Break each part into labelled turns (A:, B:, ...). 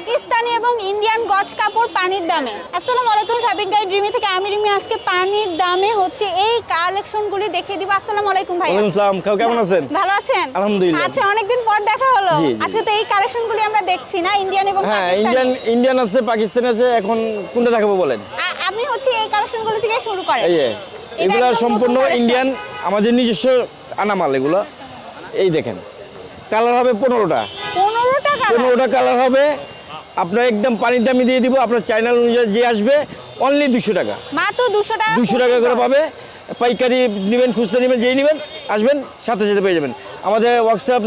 A: পাকিস্তানি এবং ইন্ডিয়ান গজ কাপড় পানির দামে। আসসালামু আলাইকুম শপিং গাইড রিমি থেকে আমি রিমি। আজকে পানির দামে হচ্ছে এই কালেকশনগুলি দেখিয়ে দিব। আসসালামু আলাইকুম ভাই
B: ওয়ালাইকুম আসসালাম কেমন আছেন?
A: ভালো আছেন?
B: আলহামদুলিল্লাহ।
A: আচ্ছা অনেকদিন পর দেখা হলো। আজকে তো এই কালেকশনগুলি আমরা দেখছি না ইন্ডিয়ান এবং
B: হ্যাঁ
A: পাকিস্তানি।
B: ইন্ডিয়ান ইন্ডিয়ান আছে পাকিস্তানি আছে এখন কোনটা দেখাবো বলেন?
A: আমি হচ্ছে এই কালেকশনগুলি থেকে শুরু
B: যে এগুলো সম্পূর্ণ ইন্ডিয়ান আমাদের নিজস্ব আনামাল এগুলো। এই দেখেন কালার হবে পনেরোটা। পনেরোটা কালার হবে আপনার একদম পানির দামি দিয়ে দিব আপনার চাইনাল অনুযায়ী যে আসবে অনলি দুশো টাকা।
A: মাত্র দুশো টাকা
B: দুশো টাকা করে পাবে। পাইকারি নেবেন খুচরা নেবেন যেই নেবেন আসবেন সাথে সাথে পেয়ে যাবেন। আমাদের হোয়াটসঅ্যাপ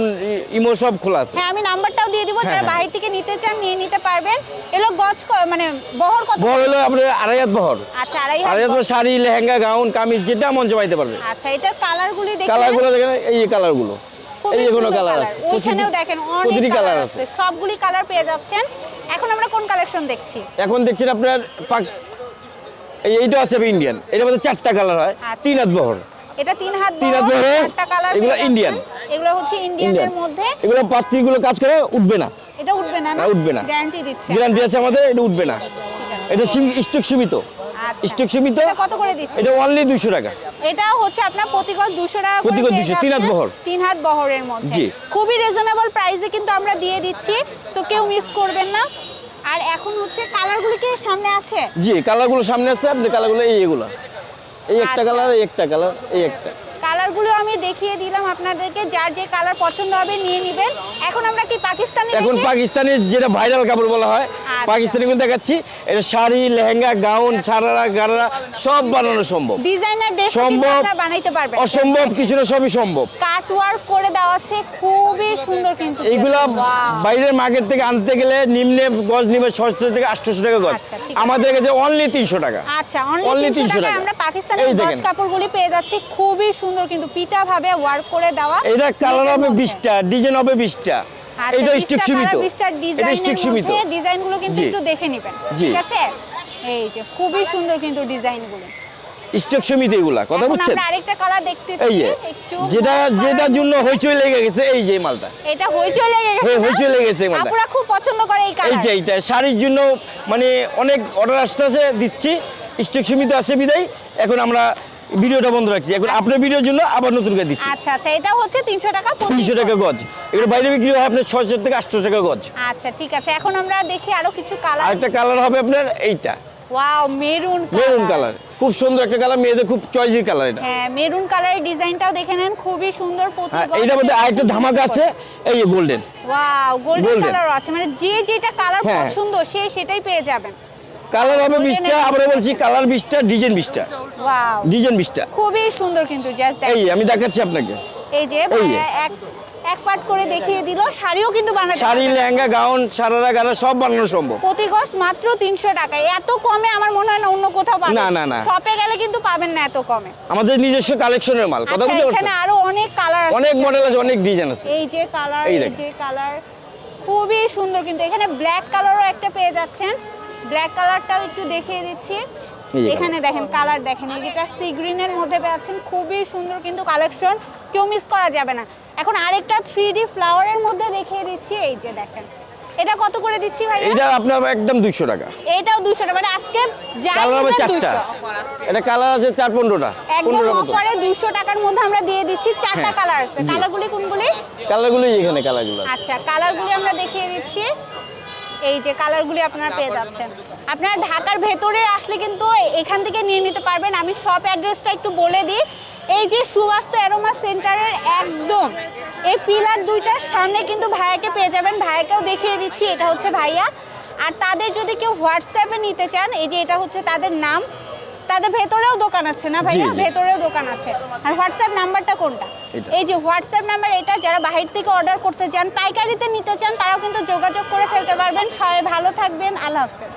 B: ইমো সব খোলা আছে।
A: হ্যাঁ আমি নাম্বারটাও দিয়ে দিব
B: হ্যাঁ,
A: যারা
B: হ্যাঁ।
A: বাহির থেকে নিতে চান নিয়ে নিতে পারবেন। এলো গজ মানে বহর কত?
B: বহর হলো আপনার আড়াই হাত বহর।
A: আচ্ছা আড়াই হাত
B: বহর শাড়ি লেহেঙ্গা গাউন কামিজ যেটা মন জমাইতে পারবে।
A: আচ্ছা এটার কালারগুলি দেখেন
B: কালারগুলো দেখেন এই যে কালারগুলো। এই যে কোনো কালার। আছে
A: ওইখানেও দেখেন অনেক কালার আছে। সবগুলি কালার পেয়ে যাচ্ছেন। এখন আমরা কোন কালেকশন দেখছি?
B: এখন দেখছেন আপনার এইটা আছে ইন্ডিয়ান এটা মধ্যে চারটা কালার হয়।
A: আচ্ছা।
B: তিন হাত বহর।
A: এটা তিন হাত
B: তিন হাত
A: বহর, চারটা কালার
B: এগুলো ইন্ডিয়ান
A: এগুলো হচ্ছে ইন্ডিয়ানের
B: ইন্ডিয়ান
A: মধ্যে।
B: এগুলো পাত্রীগুলো কাজ করে উঠবে না।
A: এটা উঠবে না
B: না, উঠবে না।
A: গ্যারান্টি দিচ্ছে।
B: গ্যারান্টি আছে আমাদের এটা উঠবে না। এটা স্টক সীমিত। স্টক সীমিত?
A: কত করে দিচ্ছেন?
B: এটা অনলি দুশো টাকা।
A: এটা হচ্ছে আপনার প্রতিগত দুশো টাকা প্রতিকল
B: 200, তিন হাত। বহর।
A: তিন হাত বহরের মধ্যে।
B: জি।
A: খুবই রিজনেবল প্রাইসে কিন্তু আমরা দিয়ে দিচ্ছি। তো কেউ মিস করবেন না। আর এখন হচ্ছে কালারগুলো কি সামনে আছে?
B: জি কালারগুলো সামনে আছে। আপনি কালারগুলো এই এগুলা। এই একটা
A: আচ্ছা।
B: কালার এই একটা কালার এই একটা।
A: আমি দেখিয়ে দিলাম আপনাদেরকে যার যে কালার পছন্দ হবে নিয়ে নেবেন। এখন আমরা কি পাকিস্তানি
B: এখন পাকিস্তানি যেটা ভাইরাল কাপড় বলা হয়
A: আচ্ছা।
B: পাকিস্তানি গুলো দেখাচ্ছি। এটা শাড়ি লেহেঙ্গা গাউন সারারা গারারা সব বানানো সম্ভব।
A: ডিজাইনার ড্রেস
B: সম্ভব
A: বানাইতে পারবেন?
B: অসম্ভব কিছু না সবই সম্ভব।
A: কাট ওয়ার্ক করে দেওয়া আছে খুবই সুন্দর কিন্তু Wow!
B: বাইরের মার্কেট থেকে আনতে গেলে নিম্নে গজ নিবে ছশো থেকে আটশোশো টাকা গজ।
A: আচ্ছা।
B: আমাদের কাছে অনলি তিনশো টাকা।
A: আচ্ছা অনলি
B: 300
A: 300
B: টাকা।
A: আমরা পাকিস্তানি গজ কাপড়গুলি পেয়ে যাচ্ছি খুবই সুন্দর কিন্তু পিটা ভাবে ওয়ার্ক করে দেওয়া
B: এটা কালার হবে
A: মধ্যে।
B: বিশটা ডিজাইন হবে বিশটা।
A: আচ্ছা,
B: এটা স্টিক সীমিত।
A: কালার, 20 টা
B: এটা স্টিক সীমিত।
A: ডিজাইনগুলো কিন্তু একটু দেখে নেবেন ঠিক আছে? এই যে খুবই সুন্দর কিন্তু ডিজাইনগুলো
B: স্টক সীমিত এগুলা কথা বুঝছেন
A: আমরা আরেকটা কালার দেখতেছি
B: এই যে
A: একটু
B: যেটা যেটার জন্য হইচই লেগে গেছে এই যে মালটা।
A: এটা হইচই লেগে গেছে
B: হয়ে-? হইচই লেগে গেছে এই মালটা।
A: আপুরা খুব পছন্দ করে এই কালার
B: এইটা এইটা শাড়ির জন্য মানে অনেক অর্ডার আসতেছে দিচ্ছি। স্টক সীমিত আছে বিদায়। এখন আমরা ভিডিওটা বন্ধ রাখছি। এখন আপনার ভিডিওর জন্য আবার নতুন করে দিচ্ছি।
A: আচ্ছা আচ্ছা এটা হচ্ছে তিনশো টাকা প্রতি
B: তিনশো টাকা গজ। এগুলো বাইরে বিক্রি হয় আপনার ছয়শো থেকে আটশো টাকা গজ।
A: আচ্ছা ঠিক আছে এখন আমরা দেখি আরও কিছু কালার
B: আরেকটা কালার হবে আপনার এইটা।
A: ওয়াও মেরুন
B: মেরুন কালার খুব সুন্দর একটা কালার মেয়েদের খুব চয়েসের কালার এটা।
A: হ্যাঁ মেরুন কালারের ডিজাইনটাও দেখে নেন খুবই সুন্দর প্রতি
B: হ্যাঁ এইটার মধ্যে আরেকটা ধামাকা আছে এই যে গোল্ডেন
A: ওয়াও গোল্ডেন কালার আছে মানে যে যেটা কালার
B: হ্যাঁ।
A: পছন্দ সে সেটাই পেয়ে যাবেন।
B: কালার হবে বিশটা আবার বলছি কালার বিশটা ডিজাইন বিশটা।
A: ওয়াও
B: ডিজাইন বিশটা।
A: খুবই সুন্দর কিন্তু জাস্ট
B: এই আমি দেখাচ্ছি আপনাকে।
A: এই যে
B: এই
A: এক এক পার্ট করে দেখিয়ে দিল শাড়িও কিন্তু বানাতে
B: শাড়ি লেহেঙ্গা গাউন সারারা গারা সব বানানো সম্ভব।
A: প্রতি গজ মাত্র তিনশো টাকা। এত কমে আমার মনে হয় না অন্য কোথাও পাবেন
B: না, না, না।
A: শপে গেলে কিন্তু পাবেন না এত কমে।
B: আমাদের নিজস্ব কালেকশনের মাল কথা
A: আচ্ছা
B: বুঝতে
A: এখানে আরও অনেক কালার আছে।
B: অনেক মডেল আছে অনেক ডিজাইন আছে।
A: এই যে কালার
B: এই
A: যে কালার খুবই সুন্দর কিন্তু। এখানে ব্ল্যাক কালারও একটা পেয়ে যাচ্ছেন। ব্ল্যাক কালারটাও একটু দেখিয়ে দিচ্ছি। এখানে দেখেন কালার দেখেন এই যেটা সি গ্রিনের মধ্যে পাচ্ছেন খুবই সুন্দর কিন্তু কালেকশন কেউ মিস করা যাবে না। এখন আরেকটা থ্রি ডি ফ্লাওয়ারের মধ্যে দেখিয়ে দিচ্ছি এই যে দেখেন। এটা কত করে দিচ্ছি ভাই
B: এইটা আপনার একদম দুইশো টাকা।
A: এটাও দুশো টাকা মানে আজকে যাই
B: কালার হবে চারটা। এটা কালার আছে চার পনেরোটা
A: একদম
B: পনেরোটা মতো।
A: অফারে দুশো টাকার মধ্যে আমরা দিয়ে দিচ্ছি চারটা
B: হ্যাঁ,
A: কালার আছে কালারগুলি কোনগুলি?
B: কালারগুলো এখানে কালারগুলো।
A: আচ্ছা কালারগুলি আমরা দেখিয়ে দিচ্ছি। এই যে কালারগুলি আপনারা পেয়ে যাচ্ছেন। আপনারা ঢাকার ভেতরে আসলে কিন্তু এখান থেকে নিয়ে নিতে পারবেন। আমি শপ অ্যাড্রেসটা একটু বলে দিই। এই যে সুবাস্ত অ্যারোমা সেন্টারের একদম এই পিলার দুইটার সামনে কিন্তু ভাইয়াকে পেয়ে যাবেন। ভাইয়াকেও দেখিয়ে দিচ্ছি এটা হচ্ছে ভাইয়া। আর তাদের যদি কেউ হোয়াটসঅ্যাপে নিতে চান এই যে এটা হচ্ছে তাদের নাম। তাদের ভেতরেও দোকান আছে না
B: ভাই
A: ভেতরেও দোকান আছে। আর হোয়াটসঅ্যাপ নাম্বারটা কোনটা? এই যে হোয়াটসঅ্যাপ নাম্বার এটা যারা বাহির থেকে অর্ডার করতে চান পাইকারিতে নিতে চান তারাও কিন্তু যোগাযোগ করে ফেলতে পারবেন। সবাই ভালো থাকবেন। আল্লাহ হাফেজ।